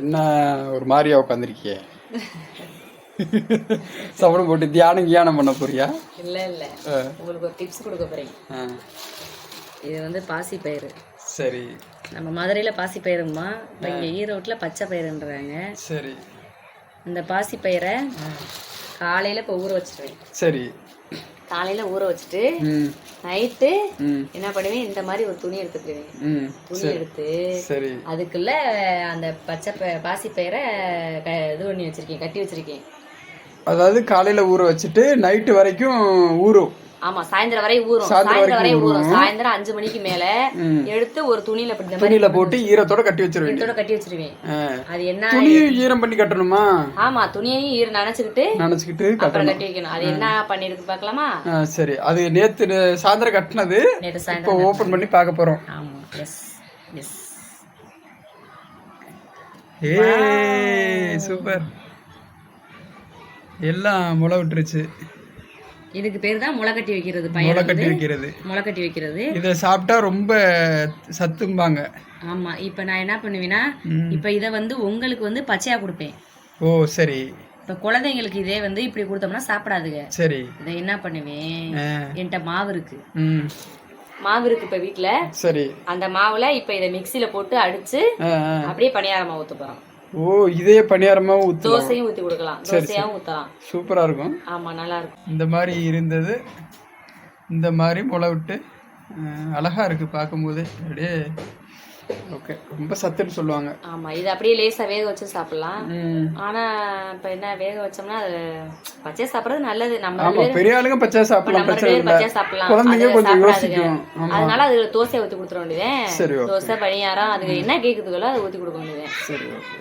என்ன ஒரு மாதிரியா உட்காந்துருக்கிய சவணம் போட்டு தியானம் கியானம் பண்ண போறியா? இல்ல இல்ல. உங்களுக்கு ஒரு டிப்ஸ் கொடுக்க போறேன். இது வந்து பாசி பயிறு. சரி. நம்ம மதுரையில பாசி பயிருமா இப்போ இங்க ஈரோட்ல பச்சை பயிருன்றாங்க. சரி. இந்த பாசி பயிரை காலையில இப்போ ஊற வச்சிருவேன். சரி. காலையில ஊற வச்சுட்டு நைட்டு என்ன பண்ணுவேன் இந்த மாதிரி ஒரு துணி எடுத்துக்குவேன் துணி எடுத்து அதுக்குள்ள அந்த பச்சை பாசி பயிரை இது பண்ணி வச்சிருக்கேன் கட்டி வச்சிருக்கேன். அதாவது காலையில ஊற வச்சுட்டு நைட்டு வரைக்கும் ஊறும். ஆமா சாயந்தரம் வரை ஊறும். சாயந்தரம் வரை ஊறும். சாயந்தரம் அஞ்சு மணிக்கு மேல. எடுத்து ஒரு துணியில துணியில போட்டு ஈரத்தோட கட்டி வச்சிருவேன். கட்டி வச்சிருவேன். அது என்ன துணியும் ஈரம் பண்ணி கட்டணுமா? ஆமா துணியையும் ஈர நனைச்சுக்கிட்டு நினைச்சுக்கிட்டு அப்புறம் கட்டி வைக்கணும். அது என்ன பண்ணிருக்கு பார்க்கலாமா? ஆ, சரி. அது நேத்து சாயந்தரம் கட்டினது. இப்போ ஓபன் பண்ணி பார்க்க போறோம். ஆமா எஸ் எஸ் ஏ சூப்பர். எல்லாம் முளை விட்டுருச்சு. இதுக்கு பேர் தான் முளை கட்டி வைக்கிறது பயிர் கட்டி வைக்கிறது. முளை கட்டி வைக்கிறது. இதை சாப்பிட்டா ரொம்ப சத்தும்பாங்க. ஆமா இப்ப நான் என்ன பண்ணுவேன்னா. இப்ப இத வந்து உங்களுக்கு வந்து பச்சையா கொடுப்பேன். ஓ சரி. இப்ப குழந்தைங்களுக்கு இதே வந்து இப்படி கொடுத்தோம்னா சாப்பிடாதுங்க. சரி. இதை என்ன பண்ணுவேன்? என்கிட்ட மாவு இருக்கு. மாவு இருக்கு இப்ப வீட்ல. சரி. அந்த மாவுல இப்ப இதை மிக்ஸில போட்டு அடிச்சு. அப்படியே பணியார மாவு ஊத்த போறோம். ஓ இதே பணியாரமா ஊற்றலாம் தோசையும் ஊத்தி கொடுக்கலாம். தோசையாவும் ஊத்தலாம். சூப்பரா இருக்கும். ஆமா நல்லா இருக்கும். இந்த மாதிரி இருந்தது. இந்த மாதிரி முளை விட்டு ஆ, அழகா இருக்கு பார்க்கும்போது. அப்படியே ஓகே ரொம்ப சத்துன்னு சொல்லுவாங்க. ஆமா இது அப்படியே லேசா வேக வச்சு சாப்பிடலாம். ஆனா இப்ப என்ன வேக வச்சோம்னா அது பச்சையா சாப்பிடுறது நல்லது. நம்ம ஆமா பெரிய ஆளுங்க பச்சை சாப்பிடலாம் பிரச்சனை இல்லை பச்சையா சாப்பிடலாம். குழந்தைங்க கொஞ்சம். யோசிக்கும் அதனால அதுல தோசை ஊத்தி கொடுத்துட வேண்டியதே சரி ஓகே தோசை பணியாரம் அதுக்கு என்ன கேக்குதுகளோ அதை ஊத்தி கொடுக்க வேண்டியதே சரி ஓகே